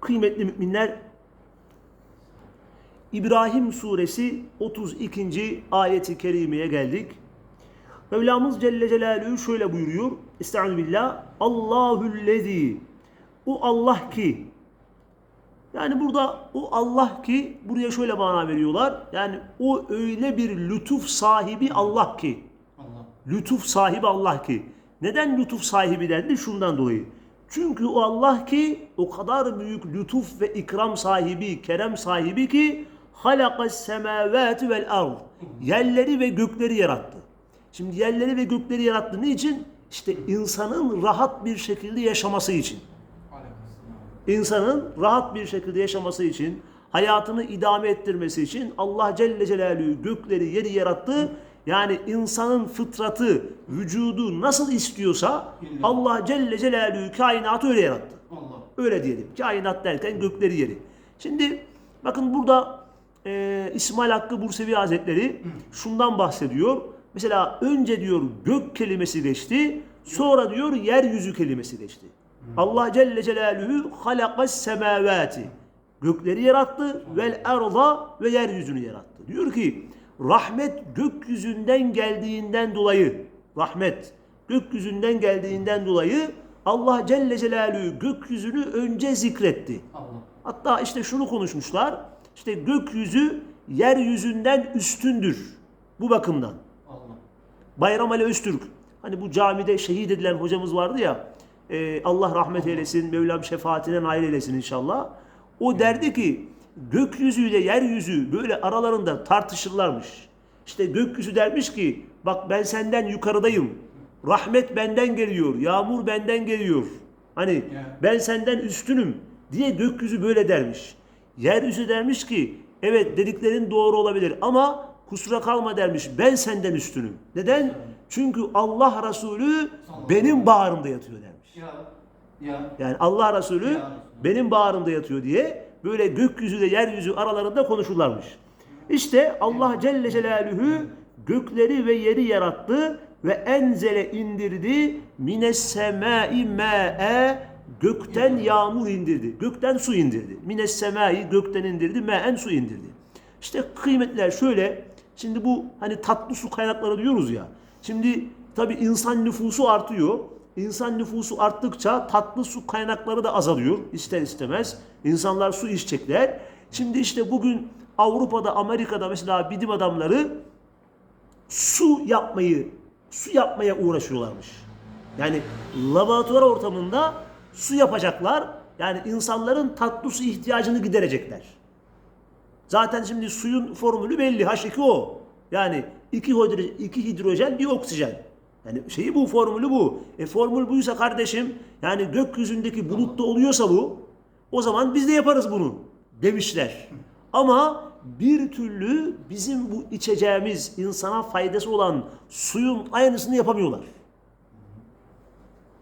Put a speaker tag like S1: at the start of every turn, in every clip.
S1: Kıymetli müminler, İbrahim suresi 32. ayeti kerimeye geldik. Mevlamız Celle Celaluhu şöyle buyuruyor. Estaizu billah. Allahüllezi. O Allah ki. Yani burada o Allah ki buraya şöyle mana veriyorlar. Yani o öyle bir lütuf sahibi Allah ki.
S2: Allah.
S1: Lütuf sahibi Allah ki. Neden lütuf sahibi dendi? Şundan dolayı. Çünkü o Allah ki o kadar büyük lütuf ve ikram sahibi, kerem sahibi ki halakas semavati vel ard. Yerleri ve gökleri yarattı. Şimdi yerleri ve gökleri yarattı. Niçin? İşte insanın rahat bir şekilde yaşaması için. İnsanın rahat bir şekilde yaşaması için, hayatını idame ettirmesi için Allah Celle Celaluhu gökleri yeri yarattı. Yani insanın fıtratı, vücudu nasıl istiyorsa Allah Celle Celaluhu kainatı öyle yarattı.
S2: Allah.
S1: Öyle diyelim. Kainat derken gökleri yeri. Şimdi bakın burada e, İsmail Hakkı Bursevi Hazretleri şundan bahsediyor. Mesela önce diyor gök kelimesi geçti. Sonra diyor yeryüzü kelimesi geçti. Allah Celle Celaluhu halakas semavati. Gökleri yarattı vel erza ve yeryüzünü yarattı. Diyor ki rahmet gökyüzünden geldiğinden dolayı rahmet gökyüzünden geldiğinden dolayı Allah Celle Celaluhu gökyüzünü önce zikretti.
S2: Allah.
S1: Hatta işte şunu konuşmuşlar. İşte gökyüzü yeryüzünden üstündür. Bu bakımdan.
S2: Allah.
S1: Bayram Ali Öztürk. Hani bu camide şehit edilen hocamız vardı ya. e, Allah rahmet eylesin, Mevlam şefaatine nail eylesin inşallah. O derdi ki gökyüzüyle yeryüzü böyle aralarında tartışırlarmış. İşte gökyüzü dermiş ki bak ben senden yukarıdayım. Rahmet benden geliyor, yağmur benden geliyor. Hani ben senden üstünüm diye gökyüzü böyle dermiş. Yeryüzü dermiş ki evet dediklerin doğru olabilir ama kusura kalma dermiş ben senden üstünüm. Neden? Çünkü Allah Resulü benim bağrımda yatıyor dermiş.
S2: Ya. Ya.
S1: Yani Allah Resulü benim bağrımda yatıyor diye böyle gökyüzüyle yeryüzü aralarında konuşurlarmış. İşte Allah Celle Celaluhu gökleri ve yeri yarattı ve enzele indirdi mines semai ma'e gökten yağmur indirdi. Gökten su indirdi. Mines semai gökten indirdi. Ma'en su indirdi. İşte kıymetler şöyle. Şimdi bu hani tatlı su kaynakları diyoruz ya. Şimdi tabi insan nüfusu artıyor. İnsan nüfusu arttıkça tatlı su kaynakları da azalıyor ister istemez. İnsanlar su içecekler. Şimdi işte bugün Avrupa'da, Amerika'da mesela bilim adamları su yapmayı, su yapmaya uğraşıyorlarmış. Yani laboratuvar ortamında su yapacaklar. Yani insanların tatlı su ihtiyacını giderecekler. Zaten şimdi suyun formülü belli. H2O. Yani iki hidrojen, iki hidrojen bir oksijen. Yani şeyi bu formülü bu. E formül buysa kardeşim yani gökyüzündeki bulutta oluyorsa bu o zaman biz de yaparız bunu demişler. Ama bir türlü bizim bu içeceğimiz insana faydası olan suyun aynısını yapamıyorlar.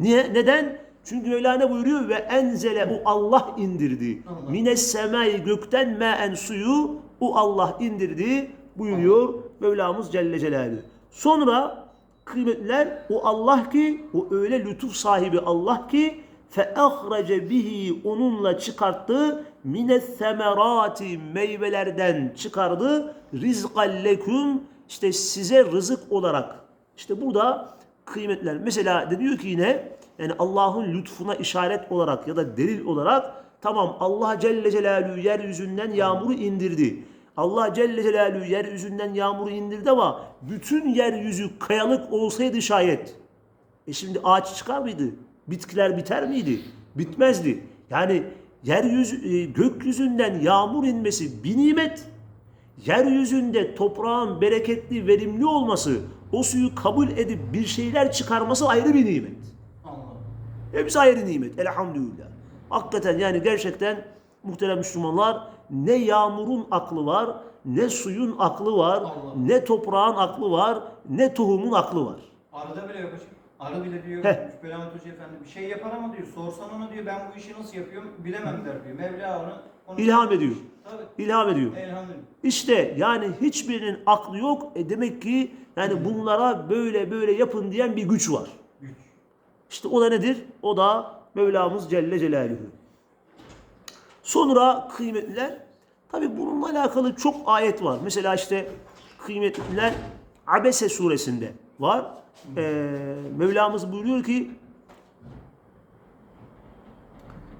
S1: Niye? Neden? Çünkü Mevlana buyuruyor ve enzele o Allah indirdi.
S2: Allah.
S1: Mines semai gökten me'en suyu o Allah indirdi buyuruyor Mevlamız Celle Celaluhu. Sonra kıymetliler o Allah ki o öyle lütuf sahibi Allah ki fe ahrece bihi onunla çıkarttı mines semerati meyvelerden çıkardı rizqan leküm işte size rızık olarak. İşte burada kıymetler. Mesela de diyor ki yine yani Allah'ın lütfuna işaret olarak ya da delil olarak tamam Allah Celle Celaluhu yeryüzünden yağmuru indirdi. Allah Celle Celaluhu yeryüzünden yağmuru indirdi ama bütün yeryüzü kayalık olsaydı şayet e şimdi ağaç çıkar mıydı? Bitkiler biter miydi? Bitmezdi. Yani yeryüzü, e, gökyüzünden yağmur inmesi bir nimet. Yeryüzünde toprağın bereketli, verimli olması, o suyu kabul edip bir şeyler çıkarması ayrı bir nimet. Hepsi ayrı nimet. Elhamdülillah. Hakikaten yani gerçekten muhterem Müslümanlar ne yağmurun aklı var, ne suyun aklı var,
S2: Allah.
S1: ne toprağın aklı var, ne tohumun aklı var.
S2: Arada bile yok hocam. Arı bile diyor,
S1: Heh.
S2: Şüpheli Hoca Efendi bir şey yapar ama diyor, sorsan ona diyor, ben bu işi nasıl yapıyorum bilemem der diyor. Mevla onu, onu
S1: İlham ediyor.
S2: Tabii.
S1: İlham ediyor.
S2: Elhamdülillah.
S1: İşte yani hiçbirinin aklı yok. E demek ki yani bunlara böyle böyle yapın diyen bir güç var.
S2: Güç.
S1: İşte o da nedir? O da Mevlamız Celle Celaluhu. Sonra kıymetliler, tabi bununla alakalı çok ayet var. Mesela işte kıymetliler Abese suresinde var. Ee, Mevlamız buyuruyor ki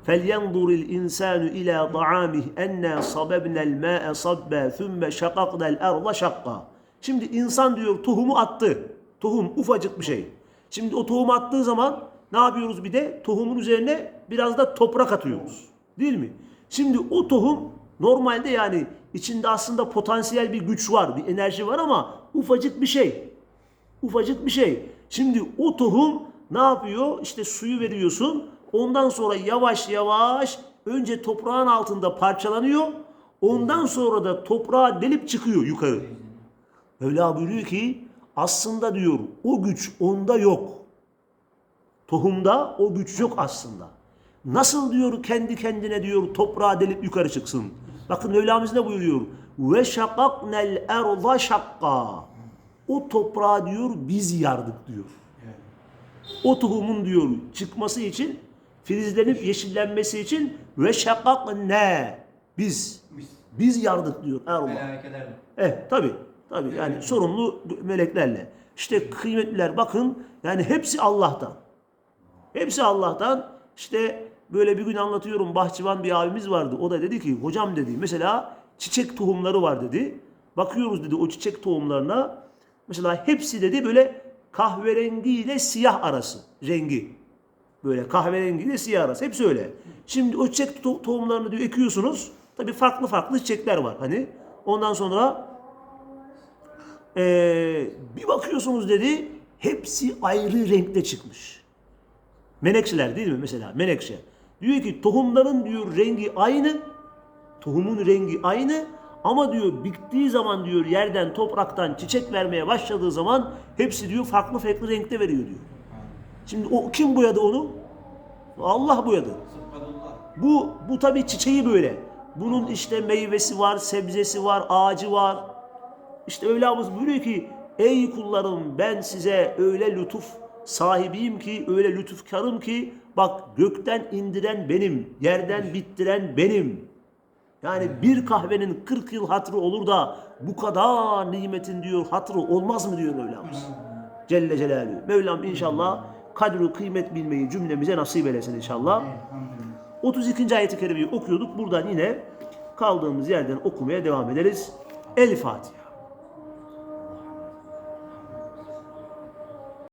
S1: فَلْيَنْظُرِ الْاِنْسَانُ اِلَى طَعَامِهِ اَنَّا صَبَبْنَا الْمَاءَ صَبَّا ثُمَّ شَقَقْنَا الْاَرْضَ شَقَّا Şimdi insan diyor tohumu attı. Tohum ufacık bir şey. Şimdi o tohumu attığı zaman ne yapıyoruz bir de? Tohumun üzerine biraz da toprak atıyoruz. Değil mi? Şimdi o tohum normalde yani içinde aslında potansiyel bir güç var, bir enerji var ama ufacık bir şey. Ufacık bir şey. Şimdi o tohum ne yapıyor? İşte suyu veriyorsun. Ondan sonra yavaş yavaş önce toprağın altında parçalanıyor. Ondan sonra da toprağa delip çıkıyor yukarı. Mevla buyuruyor ki aslında diyor o güç onda yok. Tohumda o güç yok aslında. Nasıl diyor kendi kendine diyor toprağa delip yukarı çıksın. Bakın Mevlamız ne buyuruyor? Ve şakaknel erza şakka. O toprağı diyor biz yardık diyor. O tohumun diyor çıkması için filizlenip yeşillenmesi için ve şakakne biz
S2: Mis.
S1: biz yardık diyor Allah.
S2: Melaikelerle.
S1: Eh tabi tabi yani sorumlu meleklerle. İşte kıymetliler bakın yani hepsi Allah'tan. Hepsi Allah'tan. İşte böyle bir gün anlatıyorum bahçıvan bir abimiz vardı. O da dedi ki hocam dedi mesela çiçek tohumları var dedi. Bakıyoruz dedi o çiçek tohumlarına. Mesela hepsi dedi böyle kahverengi ile siyah arası rengi. Böyle kahverengi ile siyah arası. Hepsi öyle. Şimdi o çiçek to- tohumlarını diyor ekiyorsunuz. Tabii farklı farklı çiçekler var. Hani ondan sonra eee, bir bakıyorsunuz dedi hepsi ayrı renkte çıkmış. Menekşeler değil mi mesela? Menekşe. Diyor ki tohumların diyor rengi aynı. Tohumun rengi aynı. Ama diyor bittiği zaman diyor yerden topraktan çiçek vermeye başladığı zaman hepsi diyor farklı farklı renkte veriyor diyor. Şimdi o kim boyadı onu? Allah boyadı. Bu bu tabii çiçeği böyle. Bunun işte meyvesi var, sebzesi var, ağacı var. İşte Mevlamız buyuruyor ki ey kullarım ben size öyle lütuf sahibiyim ki öyle lütufkarım ki bak gökten indiren benim, yerden bittiren benim. Yani bir kahvenin 40 yıl hatırı olur da bu kadar nimetin diyor hatırı olmaz mı diyor Mevlamız. Celle Celaluhu. Mevlam inşallah kadru kıymet bilmeyi cümlemize nasip eylesin inşallah.
S2: Elhamdülillah.
S1: 32. ayeti kerimeyi okuyorduk. Buradan yine kaldığımız yerden okumaya devam ederiz. El Fatiha.